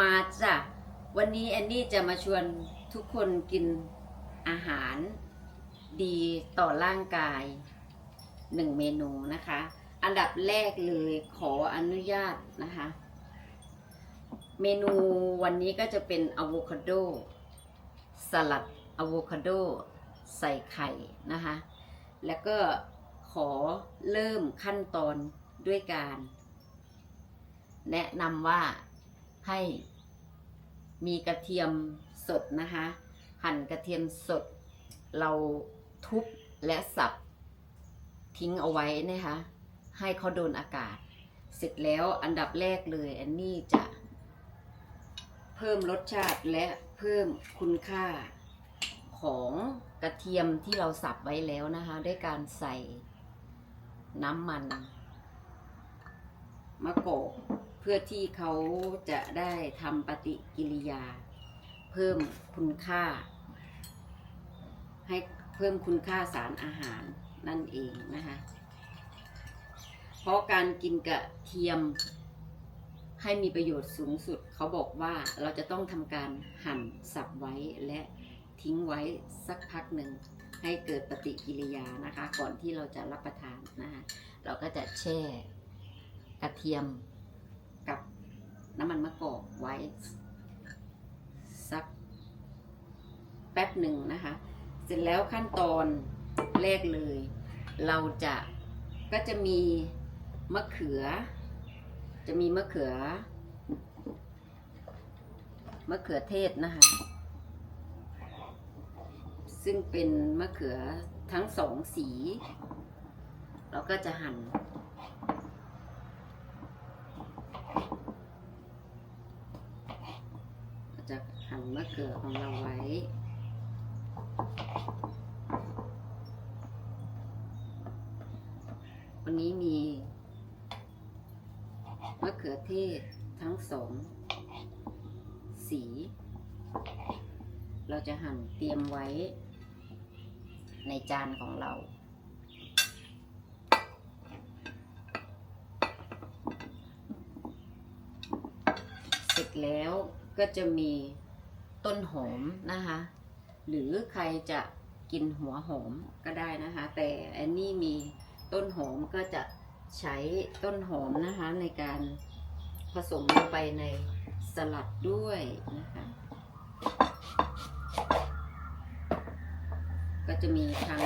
มาจ้ะ วันนี้แอนนี่จะมาชวนทุกคนกินอาหารดีต่อร่างกายหนึ่งเมนูนะคะ อันดับแรกเลยขออนุญาตนะคะ เมนูวันนี้ก็จะเป็นอะโวคาโดสลัดอะโวคาโดใส่ไข่นะคะ แล้วก็ขอเริ่มขั้นตอนด้วยการ แนะนำว่า ให้มีกระเทียมสดนะคะ หั่นกระเทียมสด เราทุบและสับทิ้งเอาไว้นะคะ ให้เขาโดนอากาศ เสร็จแล้วอันดับแรกเลย อันนี้จะ เพิ่มรสชาติและเพิ่มคุณค่าของกระเทียมที่เราสับไว้แล้วนะคะ ด้วยการใส่น้ำมันมะกอก พื่อที่เขาจะได้ทำปฏิกิริยา เพิ่มคุณค่า ให้เพิ่มคุณค่าสารอาหารนั่นเองนะคะ เพราะการกินกระเทียมให้มีประโยชน์สูงสุด เขาบอกว่าเราจะต้องทำการหั่นสับไว้และทิ้งไว้สักพักหนึ่ง ให้เกิดปฏิกิริยานะคะ ก่อนที่เราจะรับประทานนะคะ เราก็จะแช่กระเทียม กับน้ำมันมะกอกไว้สักแป๊บหนึ่งนะคะ เสร็จแล้วขั้นตอนแรกเลย เราจะก็จะมีมะเขือ จะมีมะเขือมะเขือเทศนะคะ ซึ่งเป็นมะเขือทั้งสองสี เราก็จะหั่น จะหั่นมะเขือของเราไว้ วันนี้มีมะเขือเทศทั้งสองสี เราจะหั่นเตรียมไว้ในจานของเราเสร็จแล้ว ก็จะมีต้นหอมนะคะ หรือใครจะกินหัวหอมก็ได้นะคะ แต่อันนี้มีต้นหอมก็จะใช้ต้นหอมนะคะในการผสมลงไปในสลัดด้วยนะคะ ก็จะมีทั้ง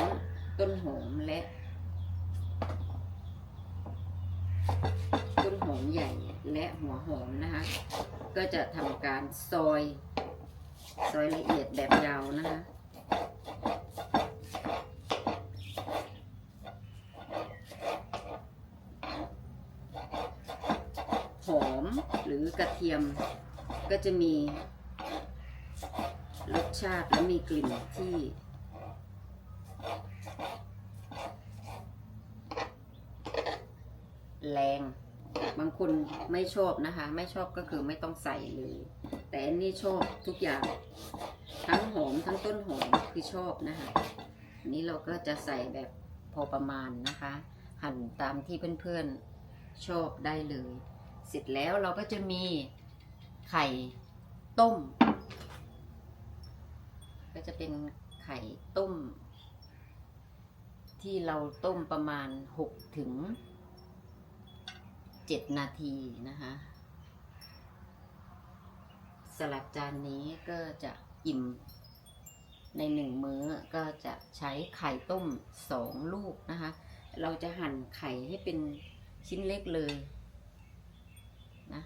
ต้นหอมและ มใหญ่และหัวหอมนะคะ ก็จะทำการซอย ซอยละเอียดแบบยาวนะคะหอมหรือกระเทียมก็จะมีรสชาติและมีกลิ่นที่ แรง บาง คนไม่ชอบนะคะ ไม่ชอบก็คือไม่ต้องใส่เลย แต่อันนี้ชอบทุกอย่าง ทั้งหอมทั้งต้นหอมคือชอบนะคะอันนี้เราก็จะใส่แบบพอประมาณนะคะ หั่นตามที่เพื่อนๆชอบได้เลย เสร็จแล้วเราก็จะมีไข่ต้ม ก็จะเป็นไข่ต้ม ที่เราต้มประมาณหกถึง เจ็ดนาทีนะคะสลัดจานนี้ก็จะอิ่มในหนึ่งมื้อก็จะใช้ไข่ต้มสองลูกนะคะ เราจะหั่นไข่ให้เป็นชิ้นเล็กเลยนะ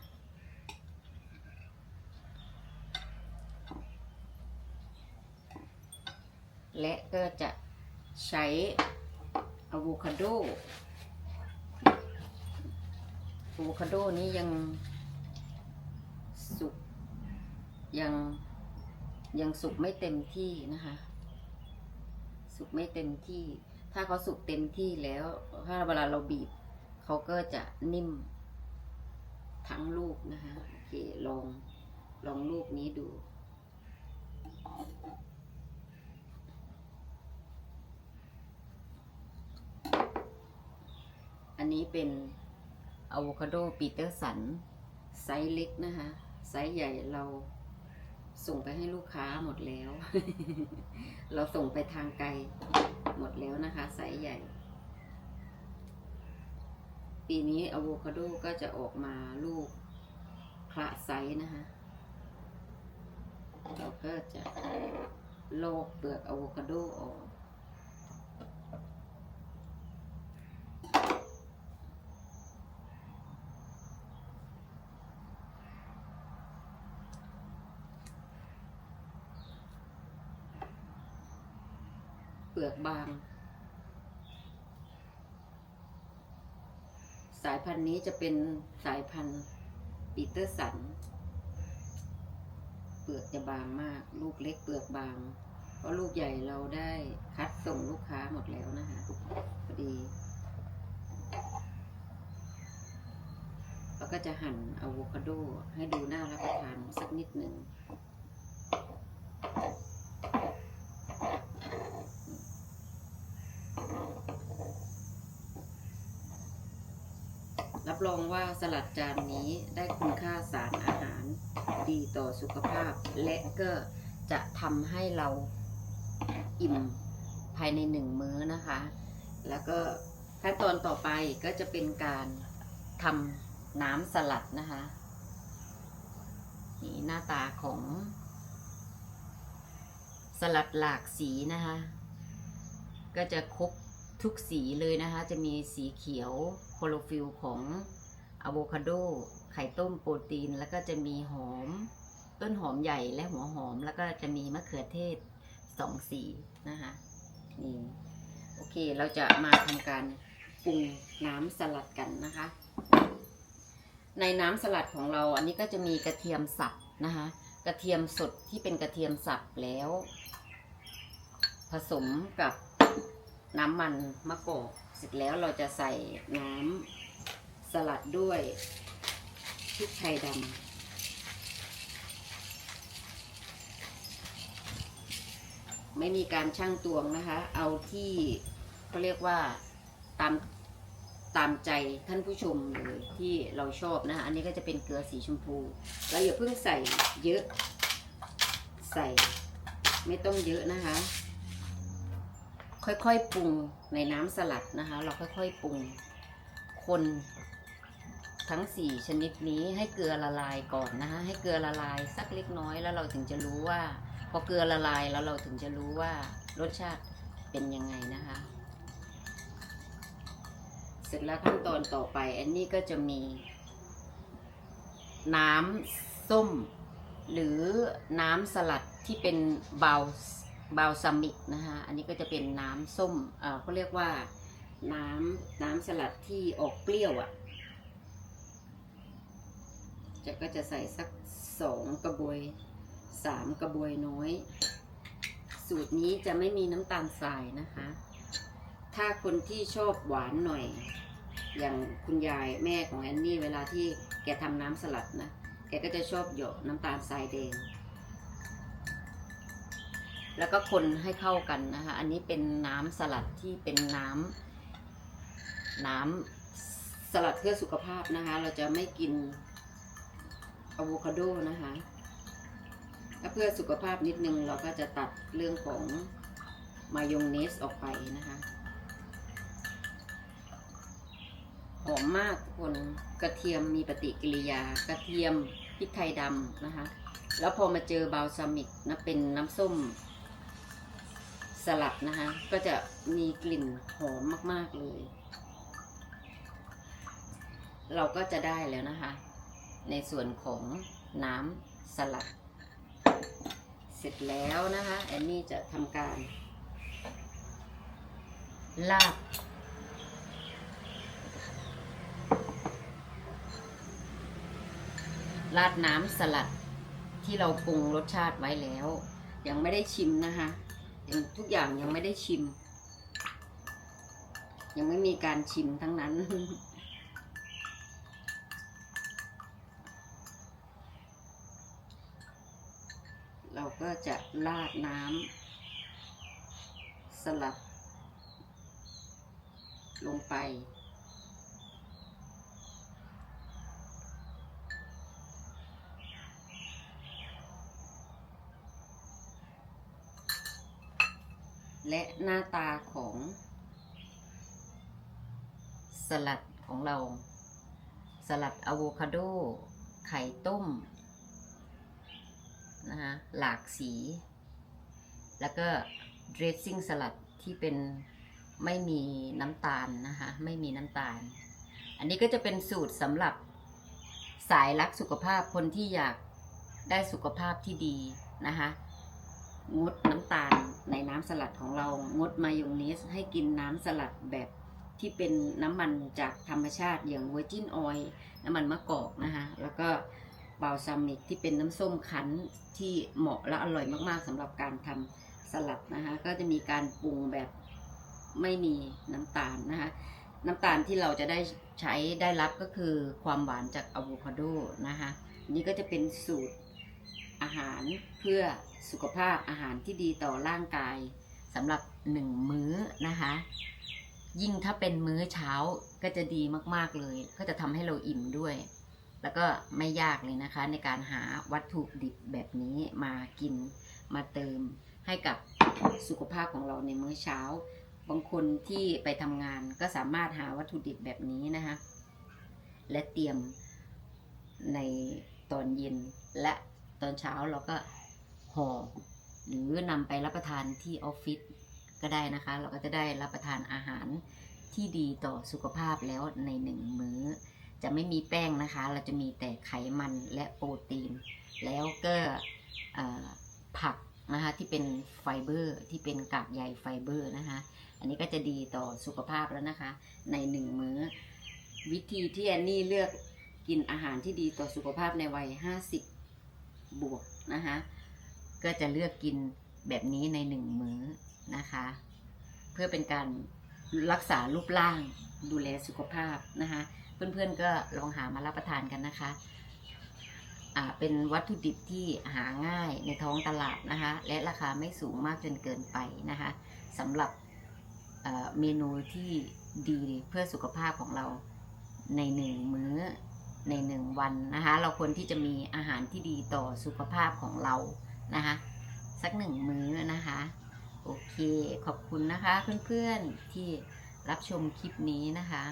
และก็จะใช้อะโวคาโด อะโวคาโดนี้ยังสุกยังยังสุกไม่เต็มที่นะคะ สุกไม่เต็มที่ ถ้าเขาสุกเต็มที่แล้ว ถ้าเวลาเราบีบเขาก็จะนิ่ม ทั้งลูกนะคะโอเคลองลองลูกนี้ดูอันนี้เป็น อะโวคาโดปีเตอร์สัน ไซส์เล็กนะคะ ไซส์ใหญ่เราส่งไปให้ลูกค้าหมดแล้ว เราส่งไปทางไกลหมดแล้วนะคะ ไซส์ใหญ่ ปีนี้อะโวคาโดก็จะออกมาลูกคละไซส์นะคะเราก็จะโลกเปลือกอะโวคาโดออก ลือกบาง สายพันธุ์นี้จะเป็นสายพันธุ์ปีเตอร์สัน เปลือกจะบางมาก ลูกเล็กเปลือกบาง เพราะลูกใหญ่เราได้คัดส่งลูกค้าหมดแล้วนะคะพอดีแล้วก็จะหั่นอะโวคาโดให้ดูน่ารับประทานสักนิดหนึ่ง รับรอง ว่าสลัดจานนี้ได้คุณค่าสารอาหาร ดีต่อสุขภาพ และก็จะทำให้เราอิ่มภายในหนึ่งมื้อนะคะ แล้วก็ขั้นตอนต่อไปก็จะเป็นการทำน้ำสลัดนะคะ นี่หน้าตาของ สลัดหลากสีนะคะ ก็จะครบทุกสีเลยนะคะ จะมีสีเขียวโคลฟิลของ อะโวคาโด ไข่ต้มโปรตีน แล้วก็จะมีหอม ต้นหอมใหญ่และหัวหอม แล้วก็จะมีมะเขือเทศสองสีนะคะนี่โอเคเราจะมาทำการปรุงน้ำสลัดกันนะคะ ในน้ำสลัดของเราอันนี้ก็จะมีกระเทียมสับนะคะ กระเทียมสดที่เป็นกระเทียมสับแล้ว ผสมกับน้ำมันมะกอกเสร็จแล้วเราจะใส่น้ำ สลัดด้วยพริกไทยดำไม่มีการช่างตวงนะคะ เอาที่เขาเรียกว่าตามตามใจท่านผู้ชมเลยที่เราชอบนะคะอันนี้ก็จะเป็นเกลือสีชมพูเราอย่าเพิ่งใส่เยอะ ใส่ไม่ต้องเยอะนะคะ ค่อยๆปรุงในน้ำสลัดนะคะ เราค่อยๆปรุงคน ทั้งสี่ชนิดนี้ให้เกลือละลายก่อนนะคะให้เกลือละลายสักเล็กน้อยแล้วเราถึงจะรู้ว่า พอเกลือละลายแล้วเราถึงจะรู้ว่ารสชาติเป็นยังไงนะคะ เสร็จแล้วขั้นตอนต่อไป อันนี้ก็จะมี น้ำส้ม หรือน้ำสลัดที่เป็นเบาบาลซามิกนะคะอันนี้ก็จะเป็นน้ำส้ม เอ่อเขาเรียกว่า น้ำน้ำสลัดที่ออกเปรี้ยวอะ่ะ จะก็จะใส่สักสองกระบวยสามกระบวยน้อย สูตรนี้จะไม่มีน้ำตาลทรายนะคะ ถ้าคนที่ชอบหวานหน่อย อย่างคุณยายแม่ของแอนนี่เวลาที่แกทำน้ำสลัดนะ แกก็จะชอบหยดน้ำตาลทรายแดง แล้วก็คนให้เข้ากันนะคะ อันนี้เป็นน้ำสลัดที่เป็นน้ำน้ำสลัดเพื่อสุขภาพนะคะ เราจะไม่กิน อะโวคาโดนะคะถ้าเพื่อสุขภาพนิดนึงเราก็จะตัดเรื่องของมายองเนสออกไปนะคะหอมมากทุกคนกระเทียมมีปฏิกิริยากระเทียมพริกไทยดำนะคะ แล้วพอมาเจอบาลซามิกนะเป็นน้ำส้มสลัดนะคะ ก็จะมีกลิ่นหอมมาก ๆ เลย เราก็จะได้แล้วนะคะ ในส่วนของน้ำสลัด เสร็จแล้วนะคะแอนนี่จะทำการลาบราดน้ำสลัดที่เราปรุงรสชาติไว้แล้ว ยังไม่ได้ชิมนะคะยังทุกอย่างยังไม่ได้ชิม ยังไม่มีการชิมทั้งนั้น เราก็จะลาดน้ำสลับ ลงไป และหน้าตาของสลัดของเรา สลัดอะโวคาโด ไข่ต้ม นะคะหลากสี แล้วก็เดรสซิ่งสลัดที่เป็นไม่มีน้ำตาลนะคะ ไม่มีน้ำตาล อันนี้ก็จะเป็นสูตรสำหรับสายรักสุขภาพคนที่อยากได้สุขภาพที่ดีนะคะงดน้ำตาลในน้ำสลัดของเรา งดมายองเนสให้กินน้ำสลัดแบบที่เป็นน้ำมันจากธรรมชาติอย่างเวอร์จินออยล์น้ำมันมะกอกนะคะแล้วก็ บาลซามิกที่เป็นน้ำส้มคั้นที่เหมาะและอร่อยมากๆสำหรับการทำสลัดนะคะก็จะมีการปรุงแบบไม่มีน้ำตาลนะคะน้ำตาลที่เราจะได้ใช้ได้รับก็คือความหวานจากอะโวคาโดนะคะนนี่ก็จะเป็นสูตรอาหารเพื่อสุขภาพอาหารที่ดีต่อร่างกายสำหรับหนึ่งมื้อนะคะยิ่งถ้าเป็นมื้อเช้าก็จะดีมากๆเลย ก็จะทำให้เราอิ่มด้วย แล้วก็ไม่ยากเลยนะคะ ในการหาวัตถุดิบแบบนี้มากินมาเติมให้กับสุขภาพของเราในมื้อเช้า บางคนที่ไปทำงานก็สามารถหาวัตถุดิบแบบนี้นะคะ และเตรียมในตอนเย็นและตอนเช้าเราก็ห่อหรือนำไปรับประทานที่ออฟฟิศก็ได้นะคะ เราก็จะได้รับประทานอาหารที่ดีต่อสุขภาพแล้วในหนึ่งมื้อ จะไม่มีแป้งนะคะ เราจะมีแต่ไขมันและโปรตีน แล้วก็ผักนะคะที่เป็นไฟเบอร์ที่เป็นกากใยไฟเบอร์นะคะ อันนี้ก็จะดีต่อสุขภาพแล้วนะคะ ในหนึ่งมื้อ วิธีที่แอนนี่เลือกกินอาหารที่ดีต่อสุขภาพในวัย 50 บวกนะคะก็จะเลือกกินแบบนี้ในหนึ่งมื้อนะคะ เพื่อเป็นการรักษารูปร่างดูแลสุขภาพนะคะ เพื่อนๆก็ลองหามารับประทานกันนะคะอ่าเป็นวัตถุดิบที่หาง่ายในท้องตลาดนะคะ และราคาไม่สูงมากจนเกินไปนะคะสำหรับเอ่อเมนูที่ดีเพื่อสุขภาพของเราในหนึ่งมื้อในหนึ่งวันนะคะ เราควรที่จะมีอาหารที่ดีต่อสุขภาพของเรานะคะสักหนึ่งมื้อนะคะโอเคขอบคุณนะคะเพื่อนๆที่รับชมคลิปนี้นะคะ